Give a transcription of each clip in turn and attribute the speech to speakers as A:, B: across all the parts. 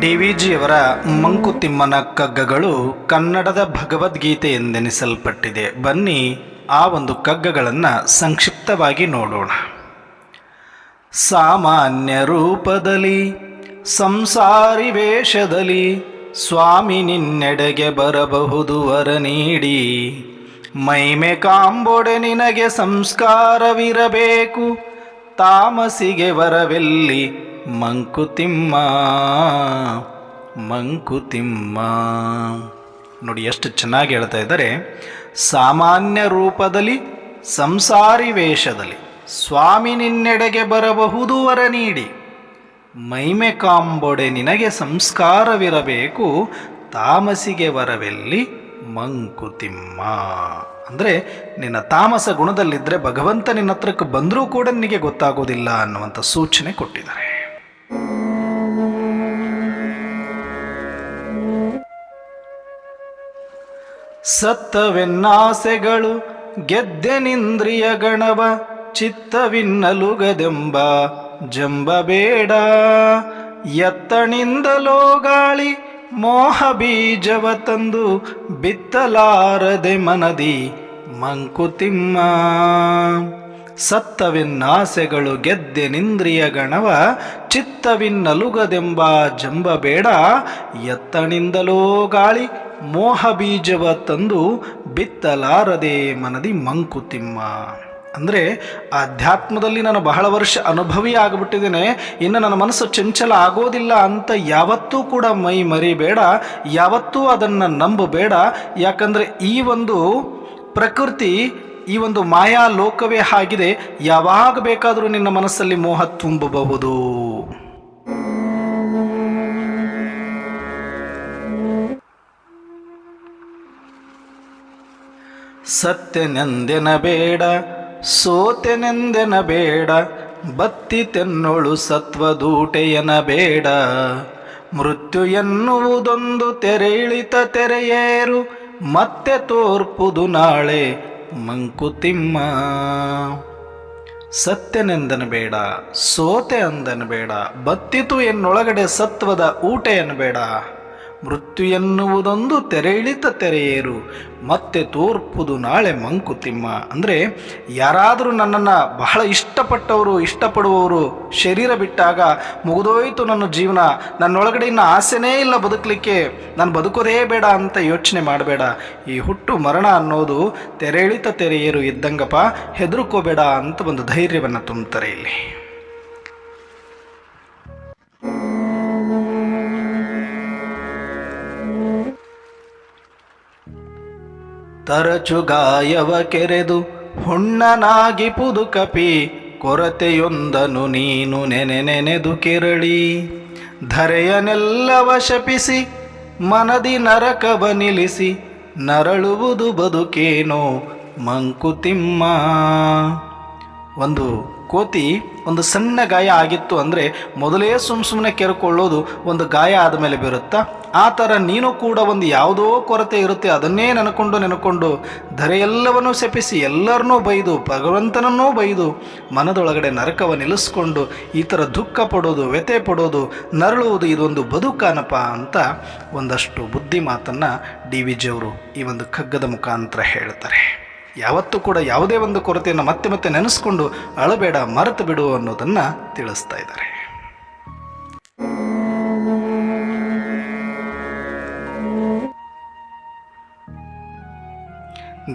A: D V ಜಿಯವರ ಮಂಕುತಿಮ್ಮನ ಕಗ್ಗಗಳು ಕನ್ನಡದ ಭಗವದ್ಗೀತೆ ಎಂದೆನಿಸಲ್ಪಟ್ಟಿದೆ. ಬನ್ನಿ ಆ ಒಂದು ಕಗ್ಗಗಳನ್ನು ಸಂಕ್ಷಿಪ್ತವಾಗಿ ನೋಡೋಣ. ಸಾಮಾನ್ಯ ರೂಪದಲ್ಲಿ, ಸಂಸಾರಿ ವೇಷದಲ್ಲಿ ಸ್ವಾಮಿ ನಿನ್ನೆಡೆಗೆ ಬರಬಹುದು ವರ ನೀಡಿ. ಮೈಮೆ ಕಾಂಬೊಡೆ ನಿನಗೆ ಸಂಸ್ಕಾರವಿರಬೇಕು, ತಾಮಸಿಗೆ ವರವೆಲ್ಲಿ ಮಂಕುತಿಮ್ಮ ಮಂಕುತಿಮ್ಮ. ನೋಡಿ ಎಷ್ಟು ಚೆನ್ನಾಗಿ ಹೇಳ್ತಾ ಇದ್ದಾರೆ. ಸಾಮಾನ್ಯ ರೂಪದಲ್ಲಿ, ಸಂಸಾರಿ ವೇಷದಲ್ಲಿ, ಸ್ವಾಮಿ ನಿನ್ನೆಡೆಗೆ ಬರಬಹುದು ವರ ನೀಡಿ. ಮೈಮೆ ಕಾಂಬೊಡೆ ನಿನಗೆ ಸಂಸ್ಕಾರವಿರಬೇಕು, ತಾಮಸಿಗೆ ವರವೆಲ್ಲಿ ಮಂಕುತಿಮ್ಮ. ಅಂದರೆ ನಿನ್ನ ತಾಮಸ ಗುಣದಲ್ಲಿದ್ದರೆ ಭಗವಂತ ನಿನ್ನ ಹತ್ರಕ್ಕೆ ಬಂದರೂ ಕೂಡ ನಿನಗೆ ಗೊತ್ತಾಗೋದಿಲ್ಲ ಅನ್ನುವಂಥ ಸೂಚನೆ ಕೊಟ್ಟಿದ್ದಾರೆ. ಸತ್ತವೆನ್ನಾಸೆಗಳು ಗೆದ್ದೆನಿಂದ್ರಿಯ ಗಣವ ಚಿತ್ತವಿನ್ನಲುಗದೆಂಬ ಜಂಬ ಬೇಡ ಎತ್ತಣಿಂದಲೋ ಗಾಳಿ ಮೋಹ ಬೀಜವ ತಂದು ಬಿತ್ತಲಾರದೆ ಮನದಿ ಮಂಕುತಿಮ್ಮ. ಸತ್ತವೆನ್ನಾಸೆಗಳು ಗೆದ್ದೆನಿಂದ್ರಿಯ ಗಣವ ಚಿತ್ತವಿನ್ನಲುಗದೆಂಬ ಜಂಬ ಬೇಡ ಎತ್ತನಿಂದಲೋ ಗಾಳಿ ಮೋಹ ಬೀಜವ ತಂದು ಬಿತ್ತಲಾರದೆ ಮನದಿ ಮಂಕುತಿಮ್ಮ. ಅಂದರೆ ಆಧ್ಯಾತ್ಮದಲ್ಲಿ ನಾನು ಬಹಳ ವರ್ಷ ಅನುಭವಿ ಆಗಿಬಿಟ್ಟಿದ್ದೇನೆ, ಇನ್ನು ನನ್ನ ಮನಸ್ಸು ಚಂಚಲ ಆಗೋದಿಲ್ಲ ಅಂತ ಯಾವತ್ತೂ ಕೂಡ ಮೈ ಮರಿಬೇಡ, ಯಾವತ್ತೂ ಅದನ್ನು ನಂಬಬೇಡ. ಯಾಕಂದರೆ ಈ ಒಂದು ಪ್ರಕೃತಿ ಈ ಒಂದು ಮಾಯಾ ಲೋಕವೇ ಆಗಿದೆ. ಯಾವಾಗ ಬೇಕಾದರೂ ನಿನ್ನ ಮನಸ್ಸಲ್ಲಿ ಮೋಹ ತುಂಬಬಹುದು. ಸತ್ಯನೆಂದೆನ ಬೇಡ ಸೋತೆನೆಂದೆನ ಬೇಡ ಬತ್ತಿ ತೆನ್ನೊಳು ಸತ್ವದೂಟೆಯನ ಬೇಡ ಮೃತ್ಯು ಎನ್ನುವುದೊಂದು ತೆರೆ ಇಳಿತ ತೆರೆಯೇರು, ಮತ್ತೆ ತೋರ್ಪುದು ನಾಳೆ. ಮಂಕುತಿಮ್ಮ. ಸತ್ಯನೆಂದನ ಬೇಡ ಸೋತೆ ಅಂದನ ಬೇಡ ಬತ್ತಿತು ಎನ್ನೊಳಗಡೆ ಸತ್ವದ ಊಟ ಎನ್ನಬೇಡ ಮೃತ್ಯು ಎನ್ನುವುದೊಂದು ತೆರೆ ಇಳಿತ ತೆರೆಯೇರು. ಮತ್ತೆ ತೋರ್ಪುದು ನಾಳೆ ಮಂಕುತಿಮ್ಮ. ಅಂದರೆ ಯಾರಾದರೂ ನನ್ನನ್ನು ಬಹಳ ಇಷ್ಟಪಟ್ಟವರು, ಇಷ್ಟಪಡುವವರು ಶರೀರ ಬಿಟ್ಟಾಗ ಮುಗಿದೋಯ್ತು ನನ್ನ ಜೀವನ. ನನ್ನೊಳಗಡೆ ಇನ್ನು ಆಸೆನೇ ಇಲ್ಲ ಬದುಕಲಿಕ್ಕೆ. ನಾನು ಬದುಕೋದೇ ಬೇಡ ಅಂತ ಯೋಚನೆ ಮಾಡಬೇಡ. ಈ ಹುಟ್ಟು ಮರಣ ಅನ್ನೋದು ತೆರೆ ಇಳಿತ ತೆರೆಯೇರು ಇದ್ದಂಗಪ್ಪ ಹೆದರ್ಕೋಬೇಡ ಅಂತ ಒಂದು ಧೈರ್ಯವನ್ನು ತುಂಬ್ತಾರೆ ಇಲ್ಲಿ. ತರಚು ಗಾಯವ ಕೆರೆದು ಹುಣ್ಣನಾಗಿ ಪುದುಕಪಿ ಕೊರತೆಯೊಂದನು ನೀನು ನೆನೆ ನೆನೆದು ಕೆರಳಿ. ಧರೆಯನೆಲ್ಲವ ಶಪಿಸಿ ಮನದಿ ನರಕವ ನಿಲ್ಲಿಸಿ ನರಳುವುದು ಬದುಕೇನೋ ಮಂಕುತಿಮ್ಮ. ಒಂದು ಕೋತಿ ಒಂದು ಸಣ್ಣ ಗಾಯ ಆಗಿತ್ತು ಅಂದರೆ ಮೊದಲೇ ಸುಮ್ ಸುಮ್ಮನೆ ಕೆರ್ಕೊಳ್ಳೋದು ಒಂದು ಗಾಯ ಆದಮೇಲೆ ಬೀರುತ್ತಾ? ಆ ಥರ ನೀನು ಕೂಡ ಒಂದು ಯಾವುದೋ ಕೊರತೆ ಇರುತ್ತೆ, ಅದನ್ನೇ ನೆನಕೊಂಡು ನೆನಕೊಂಡು ಧರೆಯೆಲ್ಲವನ್ನೂ ಶಪಿಸಿ, ಎಲ್ಲರನ್ನೂ ಬೈದು, ಭಗವಂತನನ್ನೂ ಬೈದು, ಮನದೊಳಗಡೆ ನರಕವ ನಿಲ್ಲಿಸ್ಕೊಂಡು ಈ ಥರ ದುಃಖ ಪಡೋದು, ವ್ಯಥೆ ಪಡೋದು, ನರಳುವುದು ಇದೊಂದು ಬದುಕಾನಪ್ಪ ಅಂತ ಒಂದಷ್ಟು ಬುದ್ಧಿ ಮಾತನ್ನು ಡಿ ವಿ ಜಿಯವರು ಈ ಒಂದು ಖಗ್ಗದ ಮುಖಾಂತರ ಹೇಳ್ತಾರೆ. ಯಾವತ್ತೂ ಕೂಡ ಯಾವುದೇ ಒಂದು ಕೊರತೆಯನ್ನು ಮತ್ತೆ ಮತ್ತೆ ನೆನೆಸ್ಕೊಂಡು ಅಳಬೇಡ, ಮರೆತು ಬಿಡು ಅನ್ನೋದನ್ನು ತಿಳಿಸ್ತಾ ಇದ್ದಾರೆ.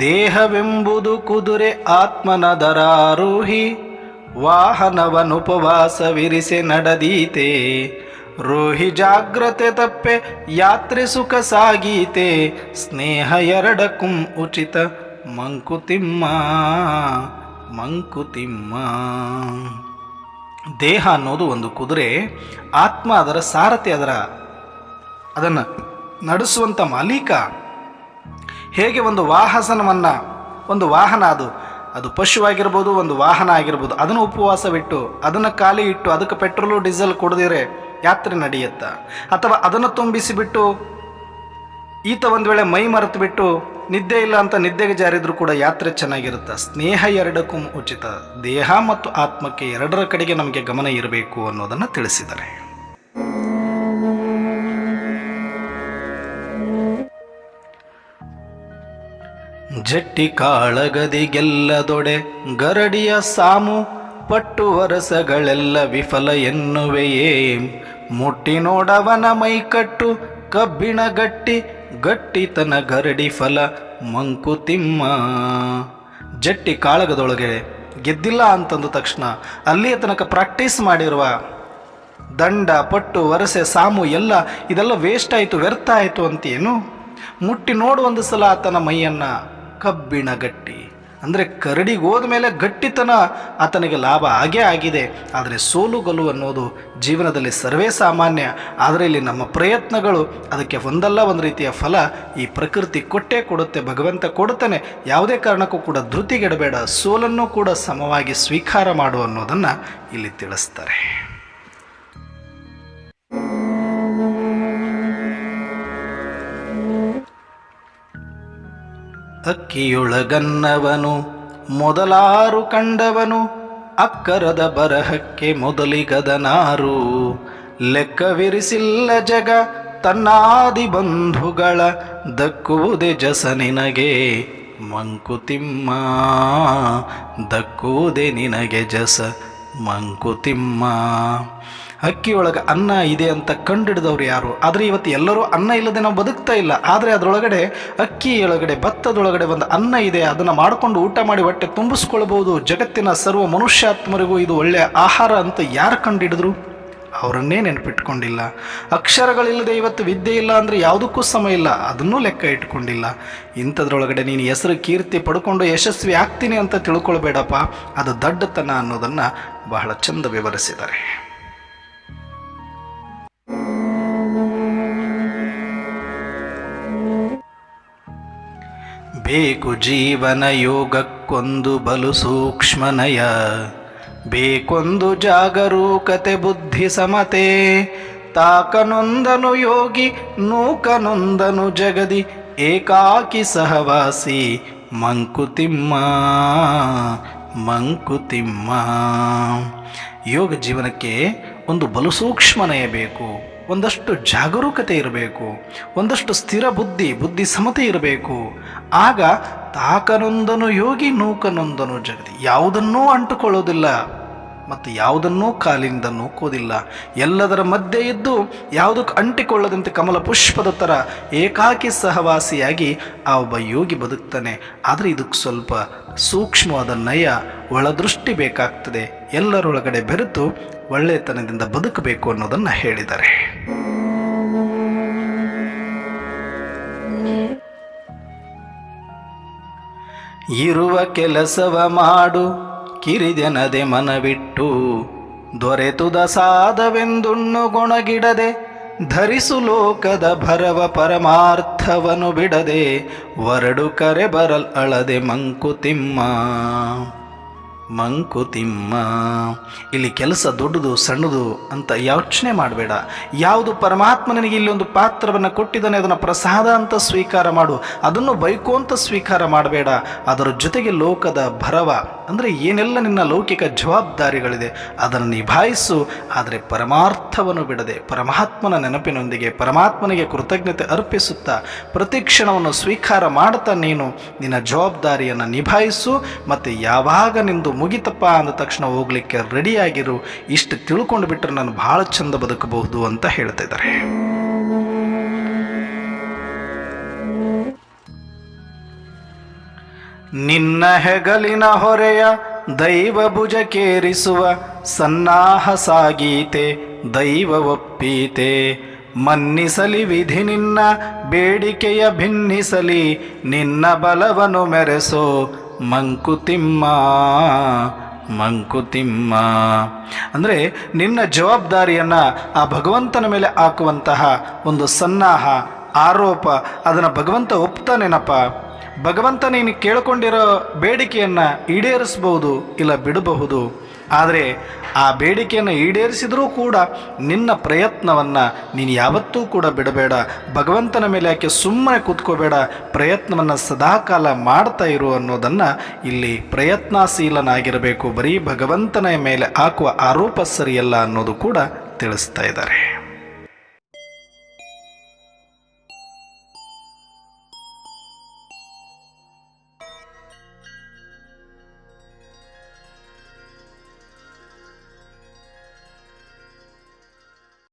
A: ದೇಹವೆಂಬುದು ಕುದುರೆ ಆತ್ಮನ ದರಾರೋಹಿ ವಾಹನವನುಪವಾಸವಿರಿಸೆ ನಡೆದೀತೆ. ರೋಹಿ ಜಾಗ್ರತೆ ತಪ್ಪೆ, ಯಾತ್ರೆ ಸುಖ ಸಾಗೀತೆ. ಸ್ನೇಹ ಎರಡಕ್ಕೂ ಉಚಿತ ಮಂಕುತಿಮ್ಮ ಮಂಕುತಿಮ್ಮ. ದೇಹ ಅನ್ನೋದು ಒಂದು ಕುದುರೆ, ಆತ್ಮ ಅದರ ಸಾರಥಿ ಅದರ ಅದನ್ನು ನಡೆಸುವಂಥ ಮಾಲೀಕ. ಹೇಗೆ ಒಂದು ವಾಹಸನವನ್ನು, ಒಂದು ವಾಹನ ಅದು ಅದು ಪಶುವಾಗಿರ್ಬೋದು, ಒಂದು ವಾಹನ ಆಗಿರ್ಬೋದು, ಅದನ್ನು ಉಪವಾಸವಿಟ್ಟು, ಅದನ್ನು ಖಾಲಿ ಇಟ್ಟು, ಅದಕ್ಕೆ ಪೆಟ್ರೋಲು ಡೀಸೆಲ್ ಕೊಡದಿರೆ ಯಾತ್ರೆ ನಡೆಯುತ್ತಾ? ಅಥವಾ ಅದನ್ನು ತುಂಬಿಸಿಬಿಟ್ಟು ಈತ ಒಂದು ವೇಳೆ ಮೈ ಮರೆತು ಬಿಟ್ಟು ನಿದ್ದೆ ಇಲ್ಲ ಅಂತ ನಿದ್ದೆಗೆ ಜಾರಿದ್ರು ಕೂಡ ಯಾತ್ರೆ ಚೆನ್ನಾಗಿರುತ್ತೆ. ಸ್ನೇಹ ಎರಡಕ್ಕೂ ಉಚಿತ. ದೇಹ ಮತ್ತು ಆತ್ಮಕ್ಕೆ ಎರಡರ ಕಡೆಗೆ ನಮಗೆ ಗಮನ ಇರಬೇಕು ಅನ್ನೋದನ್ನು ತಿಳಿಸಿದ್ದಾರೆ. ಜಟ್ಟಿ ಕಾಳಗದಿ ಗೆಲ್ಲದೊಡೆ ಗರಡಿಯ ಸಾಮು, ಪಟ್ಟು ವರಸಗಳೆಲ್ಲ ವಿಫಲ ಎನ್ನುವೆಯೇ. ಮುಟ್ಟಿ ನೋಡವನ ಮೈಕಟ್ಟು ಕಬ್ಬಿಣ ಗಟ್ಟಿ ಗಟ್ಟಿತನ ಗರಡಿ ಫಲ ಮಂಕುತಿಮ್ಮ ಜಟ್ಟಿ ಕಾಳಗದೊಳಗೆ ಗೆದ್ದಿಲ್ಲ ಅಂತಂದ ತಕ್ಷಣ ಅಲ್ಲಿಯ ತನಕ ಪ್ರಾಕ್ಟೀಸ್ ಮಾಡಿರುವ ದಂಡ, ಪಟ್ಟು, ವರಸೆ, ಸಾಮು ಎಲ್ಲ ಇದೆಲ್ಲ ವೇಸ್ಟ್ ಆಯಿತು, ವ್ಯರ್ಥ ಆಯಿತು ಅಂತೇನು ಮುಟ್ಟಿ ನೋಡು ಒಂದು ಸಲ ಆತನ ಮೈಯನ್ನು ಕಬ್ಬಿಣ ಗಟ್ಟಿ. ಅಂದರೆ ಕರಡಿಗೆ ಹೋದ್ಮೇಲೆ ಗಟ್ಟಿತನ ಆತನಿಗೆ ಲಾಭ ಆಗೇ ಆಗಿದೆ. ಆದರೆ ಸೋಲುಗಲು ಅನ್ನೋದು ಜೀವನದಲ್ಲಿ ಸರ್ವೇ ಸಾಮಾನ್ಯ. ಆದರೆ ಇಲ್ಲಿ ನಮ್ಮ ಪ್ರಯತ್ನಗಳು ಅದಕ್ಕೆ ಒಂದಲ್ಲ, ಒಂದು ರೀತಿಯ ಫಲ ಈ ಪ್ರಕೃತಿ ಕೊಟ್ಟೇ ಕೊಡುತ್ತೆ. ಭಗವಂತ ಕೊಡುತ್ತಾನೆ. ಯಾವುದೇ ಕಾರಣಕ್ಕೂ ಕೂಡ ಧೃತಿಗೆಡಬೇಡ. ಸೋಲನ್ನು ಕೂಡ ಸಮವಾಗಿ ಸ್ವೀಕಾರ ಮಾಡು ಅನ್ನೋದನ್ನು ಇಲ್ಲಿ ತಿಳಿಸ್ತಾರೆ. ಅಕ್ಕಿಯೊಳಗನ್ನವನು, ಮೊದಲಾರು ಕಂಡವನು, ಅಕ್ಕರದ ಬರಹಕ್ಕೆ ಮೊದಲಿಗದನಾರು. ಲೆಕ್ಕವಿರಿಸಿಲ್ಲ ಜಗ, ತನ್ನಾದಿ ಬಂಧುಗಳ, ದಕ್ಕುವುದೇ ಜಸ ನಿನಗೆ. ಮಂಕುತಿಮ್ಮ, ದಕ್ಕುವುದೇ ನಿನಗೆ ಜಸ, ಮಂಕುತಿಮ್ಮ. ಅಕ್ಕಿಯೊಳಗೆ ಅನ್ನ ಇದೆ ಅಂತ ಕಂಡಿಡಿದವ್ರು ಯಾರು? ಆದರೆ ಇವತ್ತು ಎಲ್ಲರೂ ಅನ್ನ ಇಲ್ಲದೆ ನಾವು ಬದುಕ್ತಾ ಇಲ್ಲ. ಆದರೆ ಅದರೊಳಗಡೆ ಅಕ್ಕಿಯೊಳಗಡೆ ಭತ್ತದೊಳಗಡೆ ಒಂದು ಅನ್ನ ಇದೆ. ಅದನ್ನು ಮಾಡಿಕೊಂಡು ಊಟ ಮಾಡಿ ಹೊಟ್ಟೆ ತುಂಬಿಸ್ಕೊಳ್ಬೋದು ಜಗತ್ತಿನ ಸರ್ವ ಮನುಷ್ಯಾತ್ಮರಿಗೂ ಇದು ಒಳ್ಳೆಯ ಆಹಾರ ಅಂತ ಯಾರು ಕಂಡಿಡಿದ್ರು? ಅವರನ್ನೇ ನೆನಪಿಟ್ಕೊಂಡಿಲ್ಲ. ಅಕ್ಷರಗಳಿಲ್ಲದೆ ಇವತ್ತು ವಿದ್ಯೆ ಇಲ್ಲ ಅಂದರೆ ಯಾವುದಕ್ಕೂ ಸಮಯ ಇಲ್ಲ. ಅದನ್ನೂ ಲೆಕ್ಕ ಇಟ್ಕೊಂಡಿಲ್ಲ. ಇಂಥದ್ರೊಳಗಡೆ ನೀನು ಹೆಸರು, ಕೀರ್ತಿ ಪಡ್ಕೊಂಡು ಯಶಸ್ವಿ ಆಗ್ತೀನಿ ಅಂತ ತಿಳ್ಕೊಳ್ಬೇಡಪ್ಪ. ಅದು ದಡ್ಡತನ ಅನ್ನೋದನ್ನು ಬಹಳ ಚಂದ ವಿವರಿಸಿದ್ದಾರೆ. ಬೇಕು ಜೀವನ ಯೋಗಕ್ಕೊಂದು ಬಲು ಸೂಕ್ಷ್ಮನಯ. ಬೇಕೊಂದು ಜಾಗರೂಕತೆ ಬುದ್ಧಿ ಸಮತೆ. ತಾಕನೊಂದನು ಯೋಗಿ, ನೂಕನೊಂದನು ಜಗದಿ. ಏಕಾಕಿ ಸಹವಾಸಿ, ಮಂಕುತಿಮ್ಮ ಮಂಕುತಿಮ್ಮ. ಯೋಗ ಜೀವನಕ್ಕೆ ಒಂದು ಬಲು ಸೂಕ್ಷ್ಮನಯ ಬೇಕು. ಒಂದಷ್ಟು ಜಾಗರೂಕತೆ ಇರಬೇಕು, ಒಂದಷ್ಟು ಸ್ಥಿರ ಬುದ್ಧಿ ಬುದ್ಧಿ ಸಮತೆ ಇರಬೇಕು. ಆಗ ತಾಕನೊಂದನು ಯೋಗಿ, ನೂಕನೊಂದನು ಜಗದಿ. ಯಾವುದನ್ನೂ ಅಂಟುಕೊಳ್ಳೋದಿಲ್ಲ ಮತ್ತು ಯಾವುದನ್ನೂ ಕಾಲಿನಿಂದ ನೂಕೋದಿಲ್ಲ. ಎಲ್ಲದರ ಮಧ್ಯೆ ಇದ್ದು ಯಾವುದಕ್ಕೆ ಅಂಟಿಕೊಳ್ಳದಂತೆ ಕಮಲ ಪುಷ್ಪದ ಥರ ಏಕಾಕಿ ಸಹವಾಸಿಯಾಗಿ ಆ ಒಬ್ಬ ಯೋಗಿ ಬದುಕ್ತಾನೆ. ಆದರೆ ಇದಕ್ಕೆ ಸ್ವಲ್ಪ ಸೂಕ್ಷ್ಮವಾದ ನಯ ಒಳದೃಷ್ಟಿ ಬೇಕಾಗ್ತದೆ. ಎಲ್ಲರೊಳಗಡೆ ಬೆರೆತು ಒಳ್ಳೆತನದಿಂದ ಬದುಕಬೇಕು ಅನ್ನೋದನ್ನು ಹೇಳಿದ್ದಾರೆ. ಇರುವ ಕೆಲಸವ ಮಾಡು, ಕಿರಿದೆನದೆ ಮನವಿಟ್ಟು. ದೊರೆತುದ ಸಾಧವೆಂದುಣ್ಣು ಗೊಣಗಿಡದೆ, ಧರಿಸು ಲೋಕದ ಭರವ ಪರಮಾರ್ಥವನು ಬಿಡದೆ, ವರಡು ಕರೆ ಬರಲ್ ಅಳದೆ ಮಂಕುತಿಮ್ಮ. ಮಂಕುತಿಮ್ಮ ಇಲ್ಲಿ ಕೆಲಸ ದೊಡ್ಡದು ಸಣ್ಣದು ಅಂತ ಯೋಚನೆ ಮಾಡಬೇಡ. ಯಾವುದು ಪರಮಾತ್ಮ ನಿನಗೆ ಇಲ್ಲಿ ಒಂದು ಪಾತ್ರವನ್ನು ಕೊಟ್ಟಿದ್ದಾನೆ, ಅದನ್ನು ಪ್ರಸಾದ ಅಂತ ಸ್ವೀಕಾರ ಮಾಡು. ಅದನ್ನು ಬೈಕು ಅಂತ ಸ್ವೀಕಾರ ಮಾಡಬೇಡ. ಅದರ ಜೊತೆಗೆ ಲೋಕದ ಭರವ, ಅಂದರೆ ಏನೆಲ್ಲ ನಿನ್ನ ಲೌಕಿಕ ಜವಾಬ್ದಾರಿಗಳಿದೆ, ಅದನ್ನು ನಿಭಾಯಿಸು. ಆದರೆ ಪರಮಾರ್ಥವನ್ನು ಬಿಡದೆ, ಪರಮಾತ್ಮನ ನೆನಪಿನೊಂದಿಗೆ, ಪರಮಾತ್ಮನಿಗೆ ಕೃತಜ್ಞತೆ ಅರ್ಪಿಸುತ್ತಾ, ಪ್ರತಿ ಕ್ಷಣವನ್ನು ಸ್ವೀಕಾರ ಮಾಡ್ತಾ ನೀನು, ನಿನ್ನ ಜವಾಬ್ದಾರಿಯನ್ನು ನಿಭಾಯಿಸು. ಮತ್ತು ಯಾವಾಗ ನಿಂದು ಮುಗಿತಪ್ಪ ಅಂದ ತಕ್ಷಣ ಹೋಗ್ಲಿಕ್ಕೆ ರೆಡಿಯಾಗಿರು ಇಷ್ಟು ತಿಳ್ಕೊಂಡು ಬಿಟ್ಟರೆ ನಾನು ಭಾಳ ಚಂದ ಬದುಕಬಹುದು ಅಂತ ಹೇಳ್ತಾ ಇದ್ದಾರೆ. ನಿನ್ನ ಹೆಗಲಿನ ಹೊರೆಯ ದೈವ ಭುಜಕೇರಿಸುವ ಸನ್ನಾಹ ಸಾಗೀತೆ, ದೈವ ಒಪ್ಪೀತೆ. ಮನ್ನಿಸಲಿ ವಿಧಿ ನಿನ್ನ, ಬೇಡಿಕೆಯ ಭಿನ್ನಿಸಲಿ, ನಿನ್ನ ಬಲವನು ಮೆರೆಸೋ ಮಂಕುತಿಮ್ಮ ಮಂಕುತಿಮ್ಮ. ಅಂದರೆ ನಿನ್ನ ಜವಾಬ್ದಾರಿಯನ್ನು ಆ ಭಗವಂತನ ಮೇಲೆ ಹಾಕುವಂತಹ ಒಂದು ಸನ್ನಾಹ, ಆರೋಪ, ಅದನ್ನು ಭಗವಂತ ಒಪ್ತಾನೇನಪ್ಪ? ಭಗವಂತ ನೀನು ಕೇಳಿಕೊಂಡಿರೋ ಬೇಡಿಕೆಯನ್ನು ಈಡೇರಿಸ್ಬೋದು ಇಲ್ಲ ಬಿಡಬಹುದು? ಆದರೆ ಆ ಬೇಡಿಕೆಯನ್ನು ಈಡೇರಿಸಿದರೂ ಕೂಡ ನಿನ್ನ ಪ್ರಯತ್ನವನ್ನು ನೀನು ಯಾವತ್ತೂ ಕೂಡ ಬಿಡಬೇಡ. ಭಗವಂತನ ಮೇಲೆ ಯಾಕೆ ಸುಮ್ಮನೆ ಕೂತ್ಕೋಬೇಡ? ಪ್ರಯತ್ನವನ್ನು ಸದಾಕಾಲ ಮಾಡ್ತಾ ಇರು ಅನ್ನೋದನ್ನು ಇಲ್ಲಿ ಪ್ರಯತ್ನಶೀಲನಾಗಿರಬೇಕು. ಬರೀ ಭಗವಂತನ ಮೇಲೆ ಹಾಕುವ ಆರೋಪ ಸರಿಯಲ್ಲ ಅನ್ನೋದು ಕೂಡ ತಿಳಿಸ್ತಾ ಇದ್ದಾರೆ.